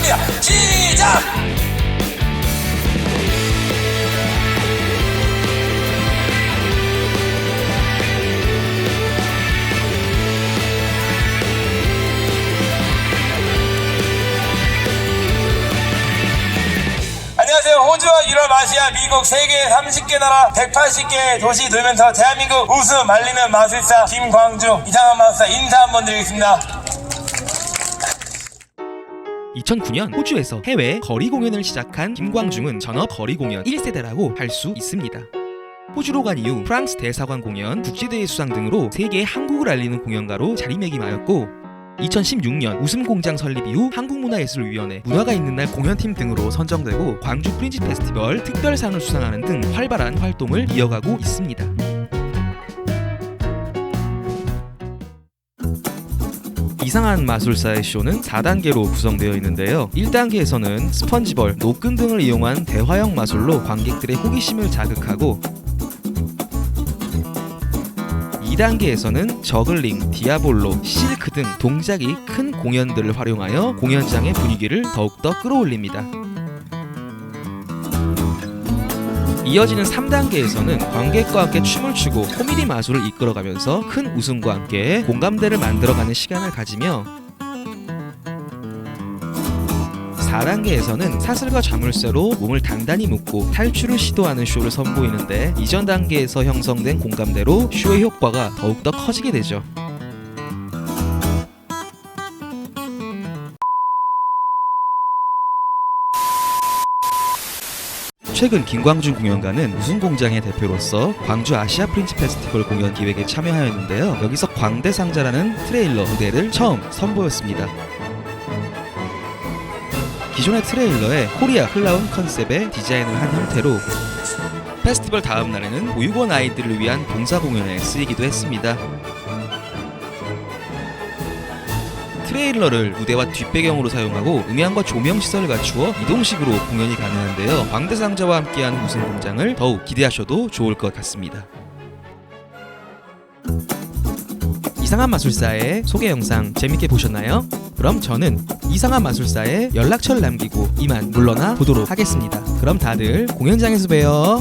시작합니다. 시작! 안녕하세요. 호주와 유럽, 아시아, 미국 세계 30개 나라 180개 도시 돌면서 대한민국 웃음 말리는 마술사 김광중 이상한 마술사 인사 한번 드리겠습니다. 2009년 호주에서 해외 거리 공연을 시작한 김광중은 전업 거리 공연 1세대라고 할 수 있습니다. 호주로 간 이후 프랑스 대사관 공연, 국제대회 수상 등으로 세계 한국을 알리는 공연가로 자리매김하였고 2016년 웃음공장 설립 이후 한국문화예술위원회 문화가 있는 날 공연팀 등으로 선정되고 광주 프린지 페스티벌 특별상을 수상하는 등 활발한 활동을 이어가고 있습니다. 이상한 마술사의 쇼는 4단계로 구성되어 있는데요. 1단계에서는 스펀지볼, 노끈 등을 이용한 대화형 마술로 관객들의 호기심을 자극하고 2단계에서는 저글링, 디아볼로, 실크 등 동작이 큰 공연들을 활용하여 공연장의 분위기를 더욱더 끌어올립니다. 이어지는 3단계에서는 관객과 함께 춤을 추고 코미디 마술을 이끌어가면서 큰 웃음과 함께 공감대를 만들어가는 시간을 가지며 4단계에서는 사슬과 자물쇠로 몸을 단단히 묶고 탈출을 시도하는 쇼를 선보이는데 이전 단계에서 형성된 공감대로 쇼의 효과가 더욱더 커지게 되죠. 최근 김광준 공연가는 웃음공장의 대표로서 광주 아시아 프린치 페스티벌 공연 기획에 참여하였는데요. 여기서 광대상자라는 트레일러 무대를 처음 선보였습니다. 기존의 트레일러에 코리아 클라운 컨셉의 디자인을 한 형태로 페스티벌 다음 날에는 보육원 아이들을 위한 봉사 공연에 쓰이기도 했습니다. 트레일러를 무대와 뒷배경으로 사용하고 음향과 조명 시설을 갖추어 이동식으로 공연이 가능한데요. 광대상자와 함께하는 웃음 공장을 더욱 기대하셔도 좋을 것 같습니다. 이상한 마술사의 소개 영상 재밌게 보셨나요? 그럼 저는 이상한 마술사의 연락처를 남기고 이만 물러나 보도록 하겠습니다. 그럼 다들 공연장에서 봬요.